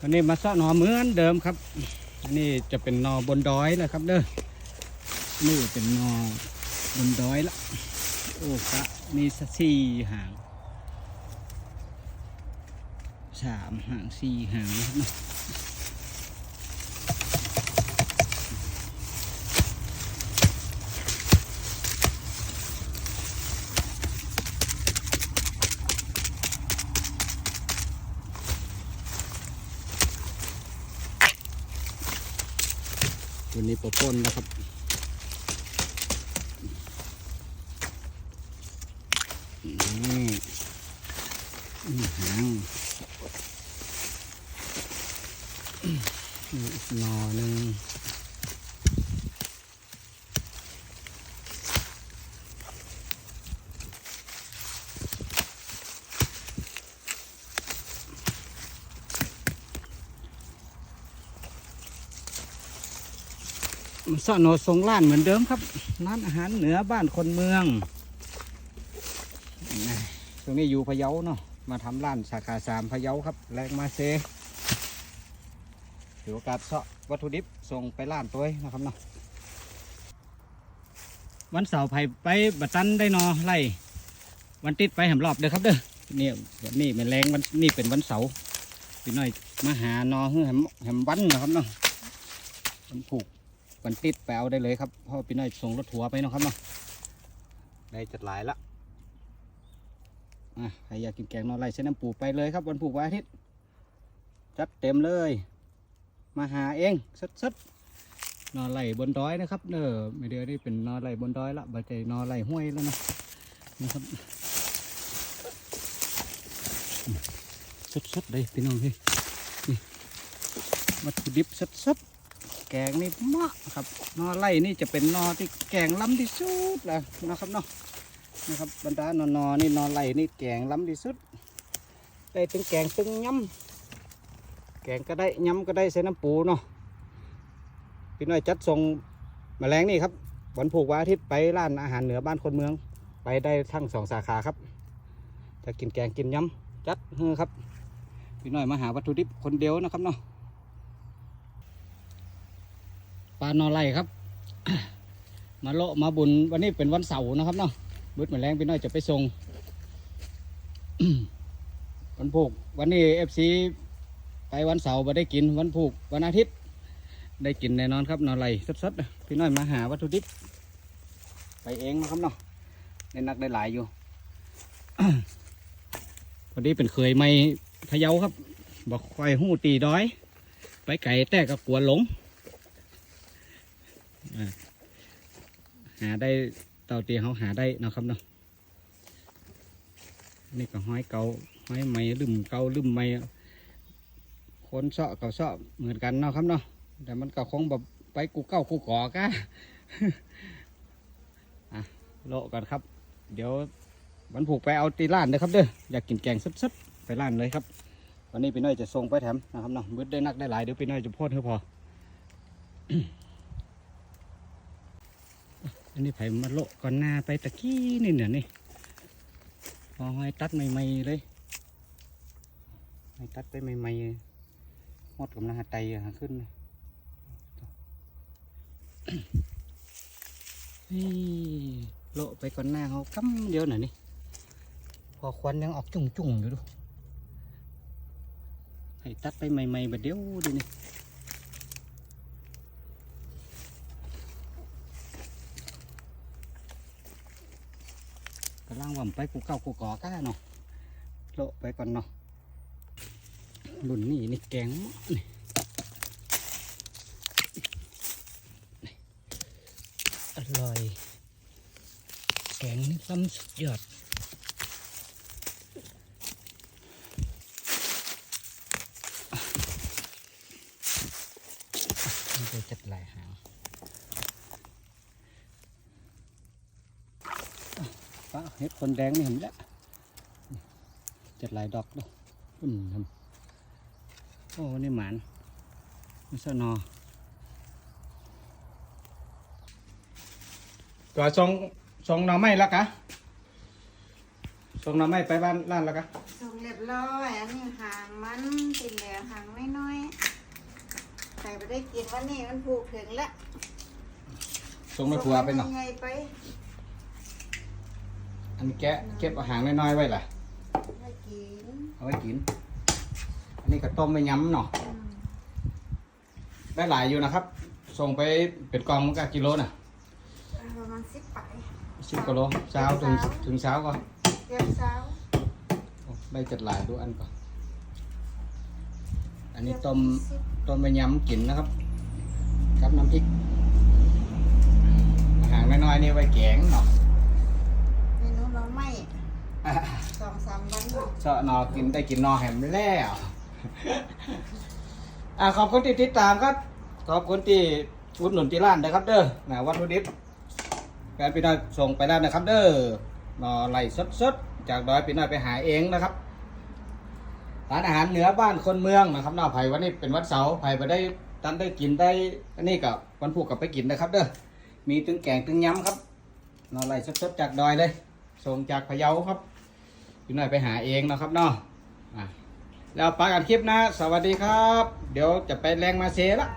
วันนี้มาเสาะหนอเหมือนเดิมครับ อันนี้จะเป็นหนอบนดอยแล้วครับเด้อ นี่เป็นหนอบนดอยละ โอ้กะมีสี่หางสามหางสี่หางนะครับ วันนี้ปะปนนะครับ นี่หางอืมอีกหนอหนึ่ง สโนทรงล้านเหมือนเดิมครับร้านอาหารเหนือบ้านคนเมืองตรงนี้อยู่พะเยาเนาะมาทำร้านสาขาสามพะเยาครับ แรงมาเซถือโอกาสเสาะวัตถุดิบส่งไปร้านตัวนะครับเนาะวันเสาร์ไผ่ไปบัตันได้นอไล่วันติดไปแหมรอบเด้อครับเด้อเนี่ยวันนี้เป็นแรงวันนี่เป็นวันเสาร์พี่น้อยมาหานอเฮือแหมแหมวันนะครับเนาะวันผูก วันติดไปเอาได้เลยครับเพราะพี่น้อยส่งรถทัวร์ไปเนาะครับเนาะได้จัดหลายละอะใครอยากกินแกงนอนไร่เส้นน้ำปูไปเลยครับวันผูกวันอาทิตย์จัดเต็มเลย มาหาเองสดสดๆนอนไร่บนดอยนะครับเด้อไม่เดือนี่เป็นนอนไร่บนดอยละบัดใจนอนไร่ห้วยแล้วนะนะครับสดสดๆเลยพี่น้องพี่นี่วัตถุดิบสดสดๆ แกงนี่มาะครับนอไร่นี่จะเป็นนอที่แกงล้ำที่สุดแล้วนะครับเนาะนะครับบรรดานอนอนี่นอไหลนี่แกงล้ำที่สุด ได้ตึงแกงตึงย้ำแกงก็ได้ย้ำก็ได้ใส่น้ำปูเนาะพี่น้อยจัดส่งแมลงนี่ครับวันผูกวันอาทิตย์ไปร้านอาหารเหนือบ้านคนเมือง ไปได้ทั้งสองสาขาครับ จะกินแกงกินย้ำจัดเฮ้อครับ พี่น้อยมาหาวัตถุดิบคนเดียวนะครับเนาะ ปลานอไหลครับ มาโลมาบุญวันนี้เป็นวันเสาร์นะครับเนาะบืดแมลงพี่น้อยจะไปส่งวันผูกวันนี้เอฟซีไปวันเสาร์มาได้กินวันผูกวันอาทิตย์ ได้กินแน่นอนครับนอนไหลสดๆพี่น้อยมาหาวัตถุดิบ ไปเองนะครับเนาะได้นักได้หลายอยู่พอดีเป็นเคยไม่พะเยาครับ บอกคอยหู้ตีด้อย ไปไก่แต่กับกลัวหลง หาได้เต่าเตียเขาหาได้เนาะครับเนาะนี่ก็ห้อยเกาห้อยไม้ลืมเกาลืมไม้คนเสาะเกาเสาะเหมือนกันเนาะครับเนาะแต่มันก็คงแบบไปกูเก้ากูก่อกะอะโละกันครับ เดี๋ยววันผูกไปเอาตีร้านเด้อครับเด้ออยากกินแกงสดๆไปร้านเลยครับ วันนี้พี่น้อยจะส่งไปแถมนะครับเนาะมืดได้นักได้หลายเดี๋ยวพี่น้อยจะโพดให้พอ อันนี้ไผ่มาโลก่อนหน้าไปตะกี้นี่เนี่ยนี่พอห้ตัดใหม่ๆเลยห้ตัดไปใหม่ๆหมดกำลังหาไตหาขึ้นเลยนี่โลไปก่อนหน้าเขากำเดียวหน่อยนี่พอควันยังออกจุ่งๆอยู่ดูให้ตัดไปใหม่ๆแบบเดียวดูนี่ กำลังว่ำไปกูเก่ากูก่อก้าเนาะโลไปก่อนเนาะรุ่นนี้นี่แกงหม้อนี่อร่อยแกงนี่ล้ำสุดยอดนี่จะจัดหลายหาง ป้าเห็ดคนแดงนี่เห็นแล้วจัดหลายดอกด้วยอืมทำโอ้นี่หมานมิสนอก็ส่งส่งหน่อไม้แล้วกะส่งหน่อไม้ไปบ้านร้านแล้วกะส่งเรียบร้อยอันนี้หางมันติดเหลือหางน้อยๆใครไปได้กินวันนี้มันผูกถึงแล้วส่งไปผัวไปเนาะใหญ่ไป อันนี้แกะเก็บอาหารน้อยๆไว้ล่ะให้กินเอาไว้กิน อันนี้ก็ต้มไปย้ำเนาะอืมได้หลายอยู่นะครับ ส่งไปเป็นกล่องมันก็กิโลน่ะประมาณสิบไป สิบกิโลเช้าถึงถึงเช้าก็เดี๋ยวเช้าโอ้ได้จัดหลายดูอันก่อนอันนี้ต้มสิบต้มไปย้ำกินนะครับกับน้ำพริกอาหารน้อยๆนี่ไว้แกงเนาะเมนูเราไม่ สองสามวันเนาะนอกินได้กินนอแหมแล้วอ่าขอบคุณที่ติดตามครับ ขอบคุณที่อุดหนุนที่ร้านนะครับ เด้อนะวัตถุดิบแฟนพี่น้อยส่งไปแล้วนะครับ เด้อนอไหลสดๆจากดอยพี่น้อยไปหาเองนะครับร้านอาหารเหนือบ้านคนเมืองนะครับนอไผ่วันนี้เป็นวันเสาร์ไผ่ไปได้ตันได้กินได้อันนี้กับวันพุธกับไปกินนะครับ เด้อมีตึงแกงตึงยำครับนอไหลสดๆจากดอยเลยส่งจากพะเยาครับ พี่น้อยไปหาเองนะครับเนาะอะแล้วปากันคลิปนะ สวัสดีครับ เดี๋ยวจะไปแรงมาเซละ